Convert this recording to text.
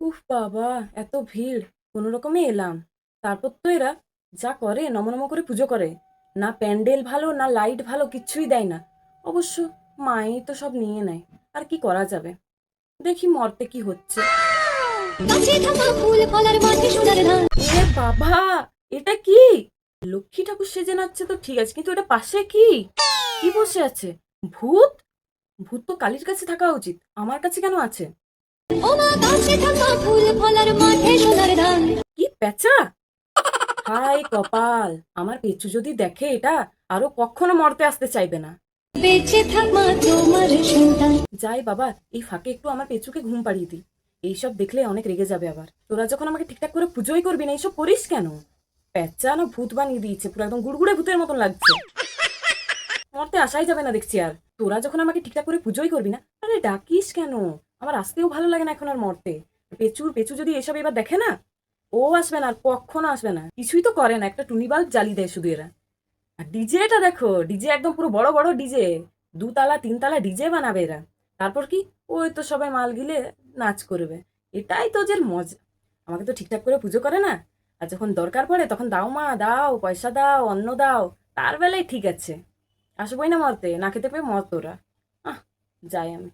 উফ বাবা এত ভিড়। কোনো রকমে এলাম। তারপর তো এরা যা করে নমনম করে পুজো করে। না প্যান্ডেল ভালো না লাইট ভালো কিচ্ছুই দেয় না। অবশ্য মাই তো সব নিয়ে নেয়। আর কি করা যাবে? দেখি মরতে কি হচ্ছে। বাবা এটা কি? লক্ষ্মী ঠাকুর সেজে নাচছে তো ঠিক আছে কিন্তু এটা পাশে কি? কি বসে আছে? ভূত? ভূত তো কালীর কাছে থাকা উচিত। আমার কাছে কেন আছে? কি পেঁচা হাই কপাল আমার পেঁচু যদি দেখে এটা আরও কখনো মরতে আসতে চাইবে না। যাই বাবা এই ফাঁকে একটু আমার পেঁচুকে ঘুম পাড়িয়ে দিই। এইসব দেখলে অনেক রেগে যাবে আবার। তোরা যখন আমাকে ঠিকঠাক করে পুজোই করবি না এইসব করিস কেন? পেঁচা না ভূত বানিয়ে দিয়েছে পুরো একদম গুড়গুড়ে ভূতের মতন লাগছে। মরতে আসাই যাবে না দেখছি আর। তোরা যখন আমাকে ঠিকঠাক করে পুজোই করবি না আরে ডাকিস কেন? আমার আসতেও ভালো লাগে না এখন আর মরতে। পেঁচুর পেঁচু যদি এসব এবার দেখে না, ও আসবে না আর কখনো আসবে না। কিছুই তো করে না, একটা টুনি বাল্ব জ্বালিয়ে দেয় শুধু এরা। আর ডিজেটা দেখো, ডিজে একদম পুরো বড় বড় ডিজে। দুতলা, তিনতলা ডিজে বানাবে এরা। তারপর কি? ওই তো সবাই মাল গিলে নাচ করবে। এটাই তো ওদের মজা। আমাকে তো ঠিকঠাক করে পুজো করে না। আর যখন দরকার পড়ে, তখন দাও মা, দাও, পয়সা দাও, অন্ন দাও, তার বেলায় ঠিক আছে। আসবোই না মরতে না খেতে পেয়ে মর তোরা আহ যাই আমি।